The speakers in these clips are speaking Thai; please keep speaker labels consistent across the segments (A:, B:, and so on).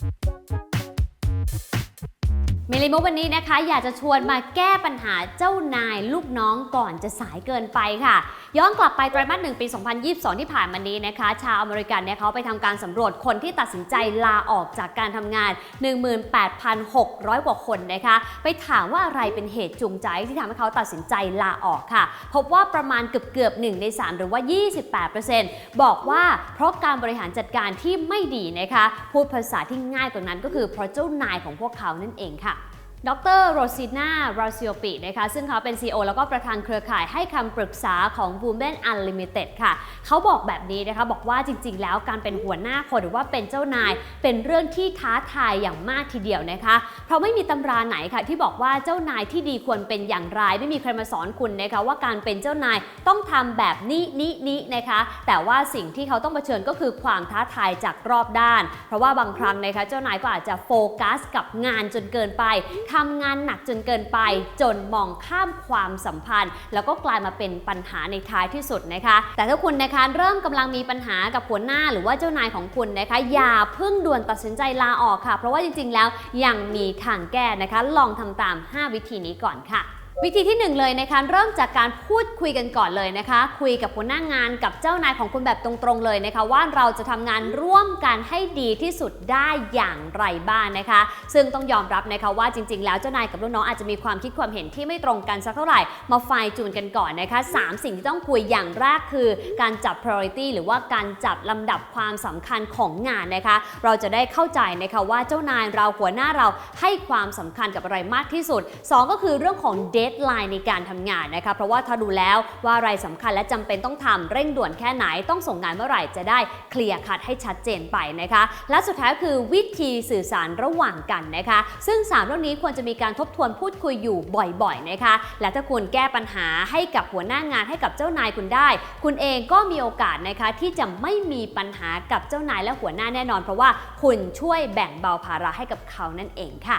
A: you เมลิโมวันนี้นะคะ อยากจะชวนมาแก้ปัญหาเจ้านายลูกน้องก่อนจะสายเกินไปค่ะ ย้อนกลับไปไตรมาสหนึ่งปี 2022 ที่ผ่านมานี้นะคะ ชาวอเมริกันเนี่ยเขาไปทำการสำรวจคนที่ตัดสินใจลาออกจากการทำงาน 18,600 กว่าคนนะคะ ไปถามว่าอะไรเป็นเหตุจูงใจที่ทำให้เขาตัดสินใจลาออกค่ะ พบว่าประมาณเกือบเกือบๆ1ใน 3 หรือว่า 28%บอกว่าเพราะการบริหารจัดการที่ไม่ดีนะคะ พูดภาษาที่ง่ายกว่านั้นก็คือเพราะเจ้านายของพวกเขานั่นเองค่ะ ดรโรซินาราซิโอปินะคะซึ่งเขาเป็น CEO แล้วก็ประธานเครือข่ายให้คำปรึกษาของ Women Unlimited ค่ะ เขาบอกแบบนี้นะคะบอกว่าจริง ๆ แล้วการเป็นหัวหน้าคนหรือว่าเป็นเจ้านาย เป็นเรื่องที่ท้าทายอย่างมากทีเดียวนะคะ เพราะไม่มีตำราไหนค่ะ ที่บอกว่าเจ้านายที่ดีควรเป็นอย่างไร ไม่มีใครมาสอนคุณนะคะว่าการเป็นเจ้านายต้องทำแบบนี้นี้นี้นะคะ แต่ว่าสิ่งที่เขาต้องเผชิญก็คือความท้าทายจากรอบด้าน เพราะว่าบางครั้งนะคะเจ้านายก็อาจจะโฟกัสกับงานจนเกินไปททำงานหนักจนเกินไป จนมองข้ามความสัมพันธ์ แล้วก็กลายมาเป็นปัญหาในท้ายที่สุดนะคะ แต่ถ้าคุณนะคะเริ่มกำลังมีปัญหากับหัวหน้าหรือว่าเจ้านายของคุณนะคะ อย่าเพิ่งด่วนตัดสินใจลาออกค่ะ เพราะว่าจริงๆ แล้วยังมีทางแก้นะคะ ลองทำตาม 5 วิธีนี้ก่อนค่ะ วิธีที่ 1 เลยนะคะเริ่มจากการพูดคุยกันก่อนเลยนะคะ คุยกับหัวหน้างานกับเจ้านายของคุณแบบตรงๆเลยนะคะ ว่าเราจะทำงานร่วมกันให้ดีที่สุดได้อย่างไรบ้างนะคะ ซึ่งต้องยอมรับนะคะว่าจริง ๆ แล้วเจ้านายกับลูกน้องอาจจะมีความคิดความเห็นที่ไม่ตรงกันสักเท่าไหร่มาไฟจูนกันก่อนนะคะสามสิ่งที่ต้องคุยอย่างแรกคือ การจับ priority หรือว่าการจัดลำดับความสำคัญของงานนะคะ เราจะได้เข้าใจนะคะว่าเจ้านายเราหัวหน้าเราให้ความสำคัญกับอะไรมากที่สุด 2 ก็คือเรื่องของ deadline ในการทำงานนะคะ เพราะว่าถ้าดูแล้วว่าอะไรสำคัญและจำเป็นต้องทำเร่งด่วนแค่ไหนต้องส่งงานเมื่อไหร่จะได้เคลียร์คัดให้ชัดเจนไปนะคะ และสุดท้ายคือวิธีสื่อสารระหว่างกันนะคะ ซึ่งสามเรื่องนี้ควรจะมีการทบทวนพูดคุยอยู่บ่อยๆนะคะ และถ้าคุณแก้ปัญหาให้กับหัวหน้างานให้กับเจ้านายคุณได้ คุณเองก็มีโอกาสนะคะที่จะไม่มีปัญหากับเจ้านายและหัวหน้าแน่นอน เพราะว่าคุณช่วยแบ่งเบาภาระให้กับเขานั่นเองค่ะ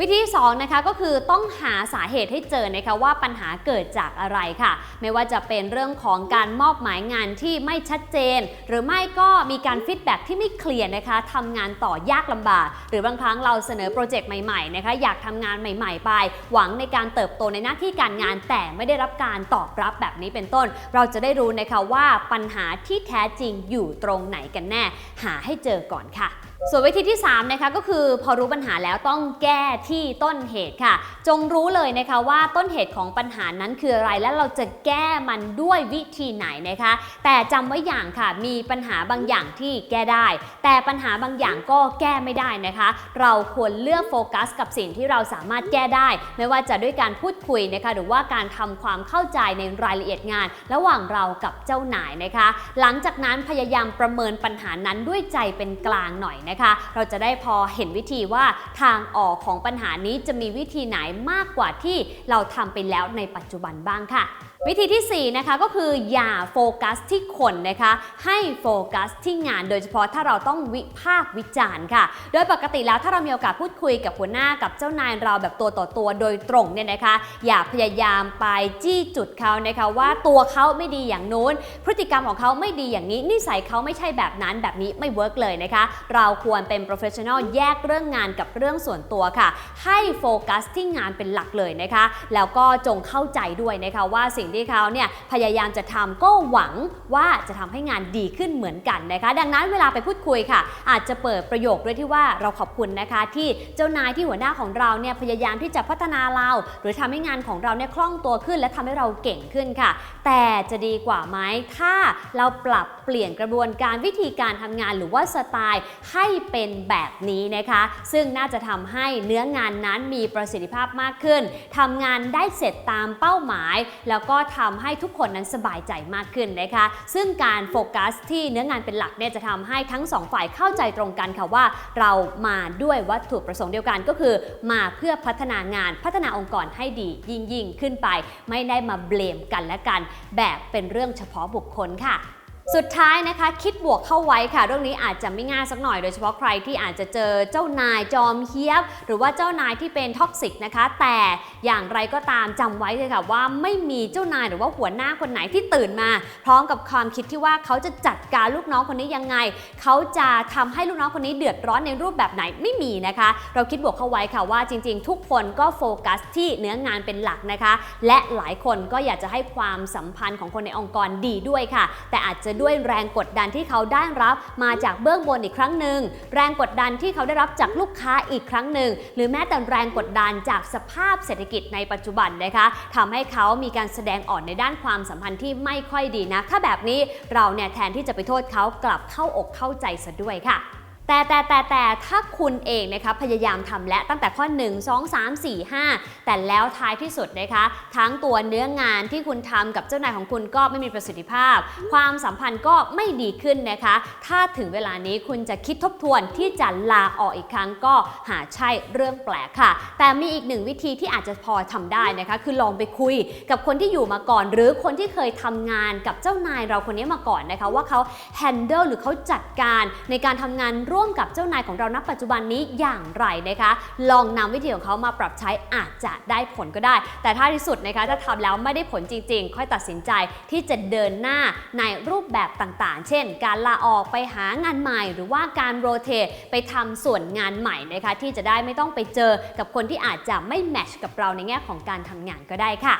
A: วิธีที่สองนะคะก็คือต้องหาสาเหตุให้เจอนะคะว่าปัญหาเกิดจากอะไรค่ะ ไม่ว่าจะเป็นเรื่องของการมอบหมายงานที่ไม่ชัดเจน หรือไม่ก็มีการฟีดแบ็กที่ไม่เคลียร์นะคะทำงานต่อยากลำบาก หรือบางครั้งเราเสนอโปรเจกต์ใหม่ๆนะคะอยากทำงานใหม่ ๆ ไป หวังในการเติบโตในหน้าที่การงานแต่ไม่ได้รับการตอบรับแบบนี้เป็นต้น เราจะได้รู้นะคะว่าปัญหาที่แท้จริงอยู่ตรงไหนกันแน่ หาให้เจอก่อนค่ะ ส่วนวิธีที่ 3 นะคะก็คือพอรู้ปัญหาแล้วต้องแก้ที่ต้นเหตุค่ะ จงรู้เลยนะคะว่าต้นเหตุของปัญหานั้นคืออะไร และเราจะแก้มันด้วยวิธีไหนนะคะ แต่จำไว้อย่างค่ะมีปัญหาบางอย่างที่แก้ได้ แต่ปัญหาบางอย่างก็แก้ไม่ได้นะคะ เราควรเลือกโฟกัส กับสิ่งที่เราสามารถแก้ได้ ไม่ว่าจะด้วยการพูดคุยนะคะหรือว่าการทำความเข้าใจในรายละเอียดงาน ระหว่างเรากับเจ้านายนะคะ หลังจากนั้นพยายามประเมินปัญหานั้นด้วยใจเป็นกลางหน่อยนะคะ เราจะได้พอเห็นวิธีว่าทางออกของปัญหานี้จะมีวิธีไหนมากกว่าที่เราทำไปแล้วในปัจจุบันบ้างค่ะ วิธีที่ 4 นะคะก็คืออย่าโฟกัสที่คนนะคะ ให้โฟกัสที่งาน โดยเฉพาะถ้าเราต้องวิพากษ์วิจารณ์ค่ะ โดยปกติแล้วถ้าเรามีโอกาสพูดคุยกับหัวหน้ากับเจ้านายเราแบบตัวต่อตัวโดยตรงเนี่ยนะคะ อย่าพยายามไปจี้จุดเขานะคะว่าตัวเขาไม่ดีอย่างนู้น พฤติกรรมของเขาไม่ดีอย่างนี้นิสัยเขาไม่ใช่แบบนั้นแบบนี้ไม่เวิร์กเลยนะคะ เราควรเป็น professional แยกเรื่องงานกับเรื่องส่วนตัวค่ะ ให้โฟกัสที่งานเป็นหลักเลยนะคะ แล้วก็จงเข้าใจด้วยนะคะว่าสิ่งที่เขาเนี่ยพยายามจะทำก็หวังว่าจะทำให้งานดีขึ้นเหมือนกันนะคะ ดังนั้นเวลาไปพูดคุยค่ะ อาจจะเปิดประโยคด้วยที่ว่าเราขอบคุณนะคะที่เจ้านายที่หัวหน้าของเราเนี่ยพยายามที่จะพัฒนาเราหรือทำให้งานของเราเนี่ยคล่องตัวขึ้น และทำให้เราเก่งขึ้นค่ะ แต่จะดีกว่าไหมถ้าเราปรับเปลี่ยนกระบวนการวิธีการทำงานหรือว่าสไตล์ให้เป็นแบบนี้นะคะ ซึ่งน่าจะทำให้เนื้องานนั้นมีประสิทธิภาพมากขึ้นทำงานได้เสร็จตามเป้าหมาย แล้วก็ทำให้ทุกคนนั้นสบายใจมากขึ้นนะคะ ซึ่งการโฟกัสที่เนื้องานเป็นหลักเนี่ยจะทำให้ทั้งสองฝ่ายเข้าใจตรงกันค่ะว่า เรามาด้วยวัตถุประสงค์เดียวกันก็คือ มาเพื่อพัฒนางานพัฒนาองค์กรให้ดียิ่งยิ่งขึ้นไป ไม่ได้มาเบลมกันและกัน แบบเป็นเรื่องเฉพาะบุคคลค่ะ สุดท้ายนะคะคิดบวกเข้าไว้ค่ะ เรื่องนี้อาจจะไม่ง่ายสักหน่อยโดยเฉพาะใครที่อาจจะเจอเจ้านายจอมเฮี้ยบ หรือว่าเจ้านายที่เป็นท็อกซิกนะคะ แต่อย่างไรก็ตามจำไว้เลยค่ะว่าไม่มีเจ้านายหรือว่าหัวหน้าคนไหนที่ตื่นมา พร้อมกับความคิดที่ว่าเขาจะจัดการลูกน้องคนนี้ยังไง เขาจะทำให้ลูกน้องคนนี้เดือดร้อนในรูปแบบไหนไม่มีนะคะ เราคิดบวกเข้าไว้ค่ะว่าจริง ๆ ทุกคนก็โฟกัสที่เนื้องานเป็นหลักนะคะ และหลายคนก็อยากจะให้ความสัมพันธ์ของคนในองค์กรดีด้วยค่ะ แต่อาจจะด้วยแรงกดดันที่เขาได้รับมาจากเบื้องบนอีกครั้งหนึ่งแรงกดดันที่เขาได้รับจากลูกค้าอีกครั้งหนึ่งหรือแม้แต่แรงกดดันจากสภาพเศรษฐกิจในปัจจุบันนะคะทำให้เขามีการแสดงออกในด้านความสัมพันธ์ที่ไม่ค่อยดีนะถ้าแบบนี้เราเนี่ยแทนที่จะไปโทษเขากลับเข้าอกเข้าใจซะด้วยค่ะ แต่แต่แต่แต่ถ้าคุณเองนะคะพยายามทำและตั้งแต่ข้อ 1 2 3 4 5 แต่แล้วท้ายที่สุดนะคะทั้งตัวเนื้องานที่คุณทำกับเจ้านายของคุณก็ไม่มีประสิทธิภาพ ความสัมพันธ์ก็ไม่ดีขึ้นนะคะ ถ้าถึงเวลานี้คุณจะคิดทบทวนที่จะลาออกอีกครั้งก็หาใช่เรื่องแปลกค่ะ แต่มีอีกหนึ่งวิธีที่อาจจะพอทำได้นะคะ คือลองไปคุยกับคนที่อยู่มาก่อน หรือคนที่เคยทำงานกับเจ้านายเราคนนี้มาก่อนนะคะ ว่าเขา handle หรือเขาจัดการในการทำงานร่ว่วมกับเจ้านายของเราณปัจจุบันนี้อย่างไรนะคะ ลองนำวิธีของเขามาปรับใช้อาจจะได้ผลก็ได้ แต่ถ้าที่สุดนะคะถ้าทำแล้วไม่ได้ผลจริง ๆ ค่อยตัดสินใจที่จะเดินหน้าในรูปแบบต่างๆ เช่น การลาออกไปหางานใหม่ หรือว่าการโรเตทไปทำส่วนงานใหม่นะคะที่จะได้ไม่ต้องไปเจอกับคนที่อาจจะไม่แมชกับเราในแง่ของการทำงานก็ได้ค่ะ